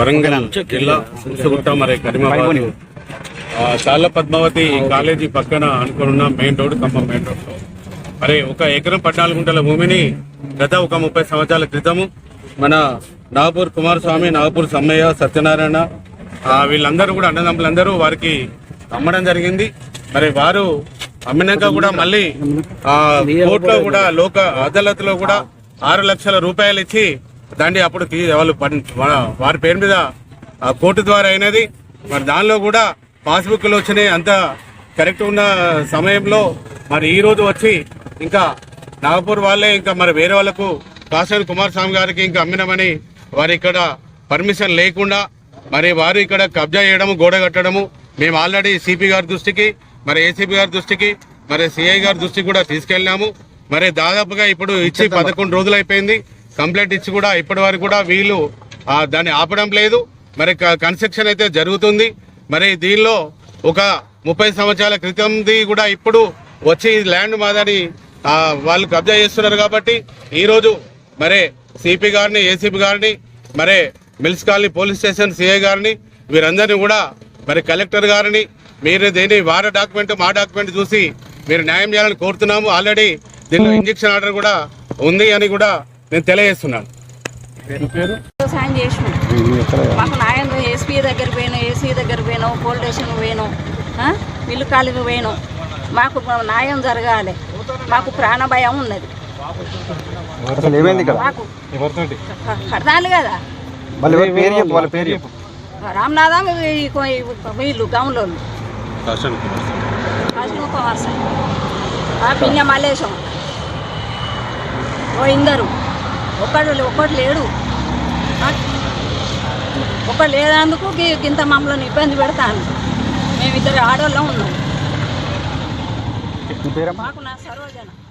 వరంగల్ జిల్లా ఉసుగుట్ట మరి కరీమాబాద్. చాల పద్మావతి కాలేజీ పక్కన అనుకున్న main road Khammam main road. లో మరి ఒక ఎకరం పద్నాలుగు గుంటల భూమిని గత ఒక ముప్పై సంవత్సరాల క్రితము మన నాగపూర్ కుమారస్వామి నాగపూర్ సమ్మయ్య సత్యనారాయణ వీళ్ళందరూ కూడా అన్నదమ్ములందరూ వారికి అమ్మడం జరిగింది. మరి వారు అమ్మినాక కూడా మళ్ళీ కోర్టులో కూడా లోక అదాలత్లో కూడా ఆరు లక్షల రూపాయలు ఇచ్చి దాన్ని అప్పుడు వాళ్ళు వారి పేరు మీద కోర్టు ద్వారా అయినది. మరి దానిలో కూడా పాస్బుక్లు వచ్చినాయి. అంత కరెక్ట్ ఉన్న సమయంలో మరి ఈ రోజు వచ్చి ఇంకా నాగపూర్ వాళ్ళే ఇంకా మరి వేరే వాళ్ళకు కాసేపు కుమారస్వామి గారికి ఇంకా అమ్మినామని వారి ఇక్కడ పర్మిషన్ లేకుండా మరి వారు ఇక్కడ కబ్జా చేయడము గోడ కట్టడము మేము ఆల్రెడీ సిపి గారి దృష్టికి మరి ఏసీపీ గారి దృష్టికి మరి సిఐ గారి దృష్టికి కూడా తీసుకెళ్ళినాము. మరి దాదాపుగా ఇప్పుడు ఇచ్చి పదకొండు రోజులు అయిపోయింది. కంప్లైంట్ ఇచ్చి కూడా ఇప్పటి వరకు కూడా వీళ్ళు దాన్ని ఆపడం లేదు. మరి కన్స్ట్రక్షన్ అయితే జరుగుతుంది. మరి దీనిలో ఒక ముప్పై సంవత్సరాల క్రితంది కూడా ఇప్పుడు వచ్చి ల్యాండ్ మాదని వాళ్ళు కబ్జా చేస్తున్నారు కాబట్టి ఈ రోజు మరి సిపి గారిని ఏసీపీ గారిని మరి mills colony police station CI గారిని వీరందరినీ కూడా మరి కలెక్టర్ గారిని మీరు దేని వారి డాక్యుమెంట్ మా డాక్యుమెంట్ చూసి మీరు న్యాయం చేయాలని కోరుతున్నాము. ఆల్రెడీ దీనిలో ఇంజక్షన్ ఆర్డర్ కూడా ఉంది అని కూడా నేను తెలియజేస్తున్నాను. సాయం చేసినాం. మాకు న్యాయం ఎస్పీ దగ్గర పోయినాం ఏసీ దగ్గర పోయినాం పోలీస్ స్టేషన్ పోయినాం? మిల్లు కాలువ పోయినాం. మాకు న్యాయం జరగాలి. మాకు ప్రాణ భయం ఉన్నది. మాకు కడతాను కదా. రామనాథం వీళ్ళు గౌన్లో కుమార్ సార్. పిన్న మల్లేశం. ఓ ఇందరు. ఒక్కడు ఒక్కడు లేడు. లేనందుకు గి- గింత మమ్మల్ని ఇబ్బంది పెడతాను. మేమిద్దరు ఆడోళ్ళం ఉన్నాం. మాకు నా సరోజన.